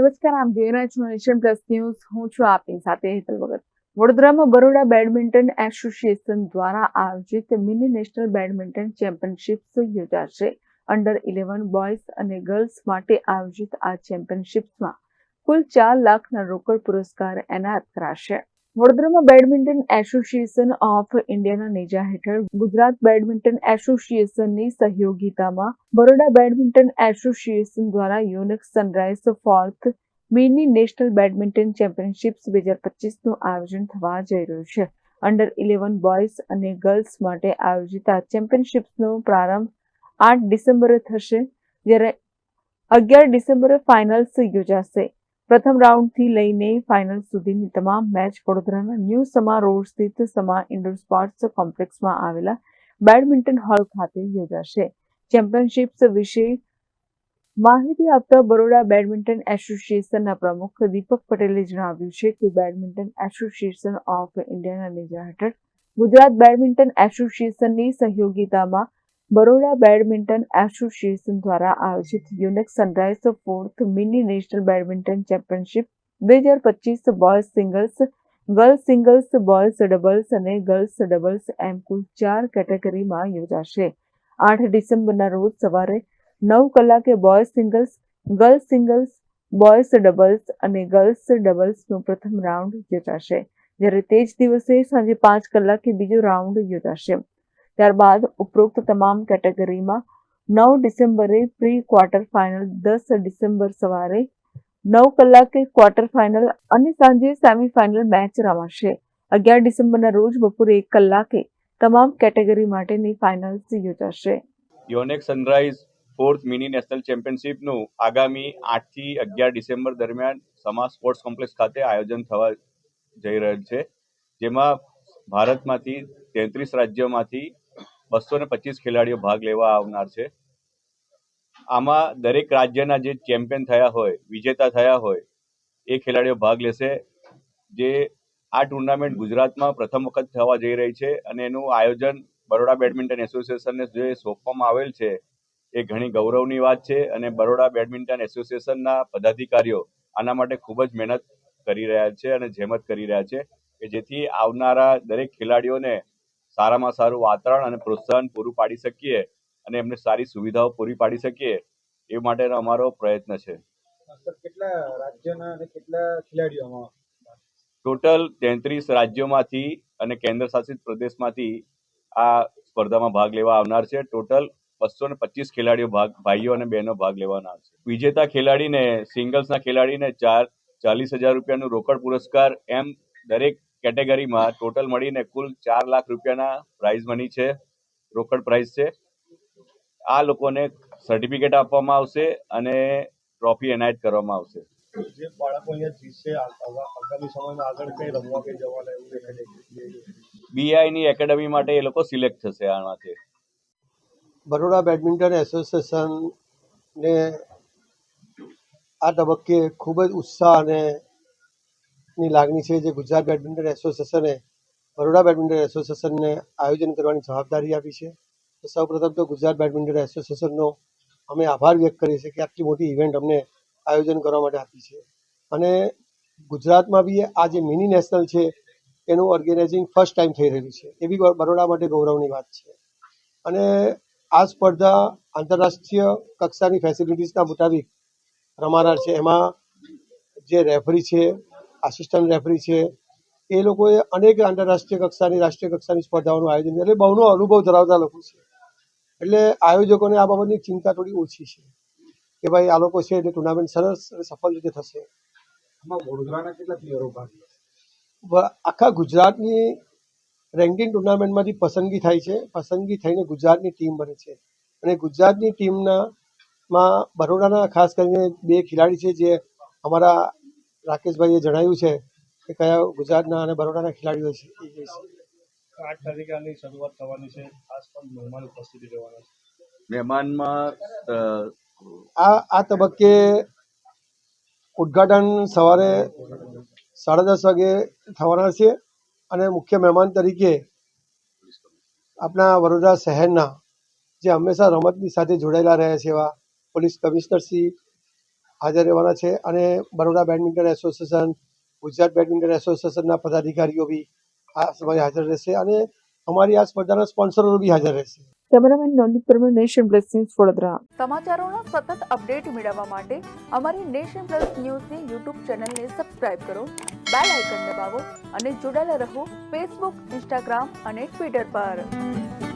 નમસ્કાર, આમ જોઈ રહ્યા છો નેશન પ્લસ ન્યૂઝ. હું છું આપની સાથે હેતલ ભગત. વડોદરામાં બરોડા બેડમિન્ટન એસોસિએશન દ્વારા આયોજિત મિની નેશનલ બેડમિન્ટન ચેમ્પિયનશિપ્સ યોજાશે. અંડર ઇલેવન બોયઝ અને ગર્લ્સ માટે આયોજિત આ ચેમ્પિયનશિપ્સમાં કુલ ચાર લાખના રોકડ પુરસ્કાર એનાયત કરાશે. વડોદરામાં બેડમિન્ટન એસોસિએશન ઓફ ઇન્ડિયાના નેજા હેઠળ ગુજરાત બેડમિન્ટન એસોસિએશનની સહયોગિતામાં બરોડા બેડમિન્ટન એસોસિએશન દ્વારા unique sunrise fourth mini national badminton championships બે હજાર પચીસનું આયોજન થવા જઈ રહ્યું છે. અંડર ઇલેવન બોયઝ અને ગર્લ્સ માટે આયોજિત આ ચેમ્પિયનશિપ્સનો પ્રારંભ આઠ ડિસેમ્બરે થશે. જ્યારે અગિયાર ડિસેમ્બરે ફાઇનલ્સ યોજાશે. પ્રથમ રાઉન્ડથી લઈને ફાઇનલ સુધીની તમામ મેચ વડોદરાના ન્યૂ સમા રોડ સ્થિત સમા ઇન્ડોર સ્પોર્ટ્સ કોમ્પ્લેક્સમાં આવેલા બેડમિન્ટન હોલ ખાતે યોજાશે. ચેમ્પિયનશિપ્સ વિશે માહિતી આપતા બરોડા બેડમિન્ટન એસોસિએશનના પ્રમુખ દીપક પટેલે જણાવ્યું છે કે બેડમિન્ટન એસોસિએશન ઓફ ઇન્ડિયાના નેજા હેઠળ ગુજરાત બેડમિન્ટન એસોસિએશનની સહયોગિતામાં બરોડા બેડમિન્ટન એસોસિએશન દ્વારા આયોજિત unique sunrise fourth mini national badminton championship બે હજાર પચીસ boys singles, girls singles, boys doubles અને ગર્લ્સ ડબલ્સ એમ કુલ ચાર કેટેગરીમાં યોજાશે. આઠ ડિસેમ્બરના રોજ સવારે નવ કલાકે boys singles, girls singles, boys doubles અને ગર્લ્સ ડબલ્સનો પ્રથમ રાઉન્ડ યોજાશે. જ્યારે તે જ દિવસે સાંજે પાંચ કલાકે બીજો રાઉન્ડ યોજાશે. ત્યારબાદ ઉપરોક્ત તમામ કેટેગરીમાં નવ ડિસેમ્બરે પ્રી ક્વાર્ટર ફાઇનલ, દસ ડિસેમ્બર સવારે નવ કલાકે ક્વાર્ટર ફાઇનલ અને સાંજે સેમીફાઇનલ મેચ રમાશે. અગિયાર ડિસેમ્બરના રોજ બપોરે એક કલાકે તમામ કેટેગરી માટેની ફાઇનલ્સ યોજાશે. Yonex Sunrise fourth mini national ચેમ્પિયનશિપનું આગામી આઠથી અગિયાર ડિસેમ્બર દરમિયાન સમા સ્પોર્ટ્સ કોમ્પ્લેક્સ ખાતે આયોજન થવા જઈ રહેલ છે, જેમાં ભારતમાંથી તેત્રીસ રાજ્યોમાંથી બસો ને પચીસ ખેલાડીઓ ભાગ લેવા આવનાર છે. આમાં દરેક રાજ્યના જે ચેમ્પિયન થયા હોય, વિજેતા થયા હોય, એ ખેલાડીઓ ભાગ લેશે. જે આ ટુર્નામેન્ટ ગુજરાતમાં પ્રથમ વખત થવા જઈ રહી છે અને એનું આયોજન બરોડા બેડમિન્ટન એસોસિએશનને જે સોંપવામાં આવેલ છે, એ ઘણી ગૌરવની વાત છે અને બરોડા બેડમિન્ટન એસોસિએશનના પદાધિકારીઓ આના માટે ખૂબ જ મહેનત કરી રહ્યા છે અને જેમત કરી રહ્યા છે કે જેથી આવનારા દરેક ખેલાડીઓને સારામાં સારું વાતાવરણ અને પ્રોત્સાહન પૂરું પાડી શકીએ અને એમને સારી સુવિધાઓ પૂરી પાડી શકીએ એ માટેનો અમારો પ્રયત્ન છે. કેટલા રાજ્યના અને કેટલા ટોટલ તેત્રીસ રાજ્યોમાંથી અને કેન્દ્ર શાસિત પ્રદેશમાંથી આ સ્પર્ધામાં ભાગ લેવા આવનાર છે. ટોટલ બસો ને પચીસ ખેલાડીઓ ભાગ ભાઈઓ અને બહેનો ભાગ લેવાના છે. વિજેતા ખેલાડીને સિંગલ્સના ખેલાડીને ચાર ચાલીસ હજાર રૂપિયાનું રોકડ પુરસ્કાર એમ દરેક કેટેગરીમાં ટોટલ મળીને કુલ ચાર લાખ રૂપિયાના પ્રાઇઝ મની છે. રોકડ પ્રાઇઝ છે. આ લોકોને સર્ટિફિકેટ આપવામાં આવશે અને ટ્રોફી એનાયત કરવામાં આવશે. જે બાળકો અહીંયા જીતશે આગામી સમયમાં આગળ કઈ રમવા કઈ જવાના એવું દેખાય છે? બીઆઈની એકેડમી માટે એ લોકો સિલેક્ટ થશે આમાંથી બરોડા બેડમિન્ટન એસોસિએશનને આ તબક્કે ખૂબ જ ઉત્સાહ અને ની લાગણી છે જે ગુજરાત બેડમિન્ટન એસોસિએશને બરોડા બેડમિન્ટન એસોસિએશનને આયોજન કરવાની જવાબદારી આપી છે. તો સૌપ્રથમ તો ગુજરાત બેડમિન્ટન એસોસિએશનનો અમે આભાર વ્યક્ત કરીએ છીએ કે આટલી મોટી ઇવેન્ટ અમને આયોજન કરવા માટે આપી છે. અને ગુજરાતમાં બી આ જે મિની નેશનલ છે, એનું ઓર્ગેનાઇઝિંગ ફર્સ્ટ ટાઈમ થઈ રહ્યું છે. એ બી બરોડા માટે ગૌરવની વાત છે. અને આ સ્પર્ધા આંતરરાષ્ટ્રીય કક્ષાની ફેસિલિટીઝના મુતાબિક રમાનાર છે. એમાં જે રેફરી છે આસિસ્ટન્ટ રેફરી છે. એ લોકોએ અનેક આંતરરાષ્ટ્રીય કક્ષાની રાષ્ટ્રીય કક્ષાની સ્પર્ધાઓનું આયોજન એટલે બહુનો અનુભવ ધરાવતા લોકો છે. એટલે આયોજકોને આ બાબતની ચિંતા થોડી ઓછી છે કે ભાઈ આ લોકો છે એટલે ટુર્નામેન્ટ સરસ અને સફળ રીતે થશે. કેટલા પ્લેયરો ભાગ આખા ગુજરાતની રેન્કિંગ ટુર્નામેન્ટમાંથી પસંદગી થાય છે. પસંદગી થઈને ગુજરાતની ટીમ બને છે. અને ગુજરાતની ટીમના માં બરોડાના ખાસ કરીને બે ખેલાડી છે જે અમારા રાકેશભાઈએ જણાવ્યું છે કે કયા ગુજરાતના અને બરોડાના ખેલાડીઓ છે? આઠ તારીખની શરૂઆત થવાની છે. ખાસ પણ મહેમાન ઉપસ્થિતિ રહેવાના છે. મહેમાનમાં આ આ તબક્કે ઉદ્ઘાટન સવારે સાડા દસ વાગે થવાના છે અને મુખ્ય મહેમાન તરીકે આપણા વડોદરા શહેરના જે હંમેશા રમતની સાથે જોડાયેલા રહ્યા છે એવા પોલીસ કમિશનર શ્રી હાજર રહેવાના છે અને Baroda badminton association Gujarat badminton એસોસિએશનના પદાધિકારીઓ બી આ સમયે હાજર રહેશે અને અમારી આ સ્પર્ધાના સ્પોન્સરો બી હાજર રહેશે. Cameraman Navneet Parmar Nation Plus News Vadodara. સમાચારોના સતત અપડેટ મેળવવા માટે અમારી નેશન પ્લસ ન્યૂઝની યુટ્યુબ ચેનલને સબસ્ક્રાઇબ કરો બેલ આઇકન દબાવો અને જોડાયેલા રહો ફેસબુક ઇન્સ્ટાગ્રામ અને ટ્વિટર પર.